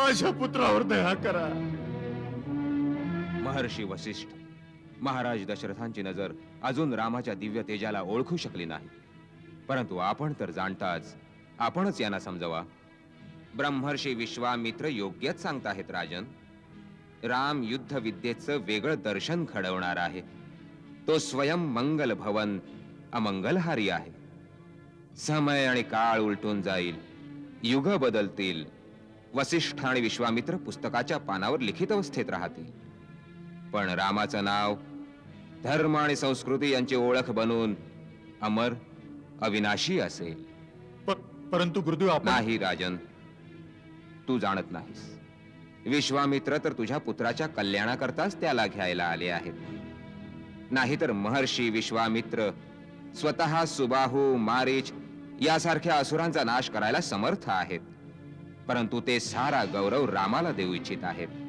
माझ्या पुत्रावर दया करा. महर्षी वसिष्ठ महाराज दशरथांची नजर अजून रामाच्या दिव्य तेजाला ओळखू शकली नाही. परंतु आपण तर जाणताच आपणच यांना समजवा. ब्रह्मर्षी विश्वामित्र योग्यच सांगताहेत राजन. राम युद्ध विद्येचं वेगळं दर्शन घडवणार आहे. तो स्वयं मंगल भवन अमंगलहारी आहे. समय आणि काळ उलटून जाईल युग बदलतील वसिष्ठ आणि विश्वामित्र पुस्तकाच्या पानावर लिखित अवस्थेत राहतील पण रामाचं नाव धर्म आणि संस्कृती यांची ओळख बनून अमर अविनाशी असेल. परंतु गुरुदेव नाही राजन तू जाणत नाहीस. विश्वामित्र तर तुझ्या पुत्राच्या कल्याणाकरताच त्याला घ्यायला आले आहेत. नाहीतर महर्षी विश्वामित्र स्वतः सुबाहू मारीच यासारख्या असुरांचा नाश करायला समर्थ आहेत. परंतु ते सारा गौरव रामाला देऊ इच्छित आहेत.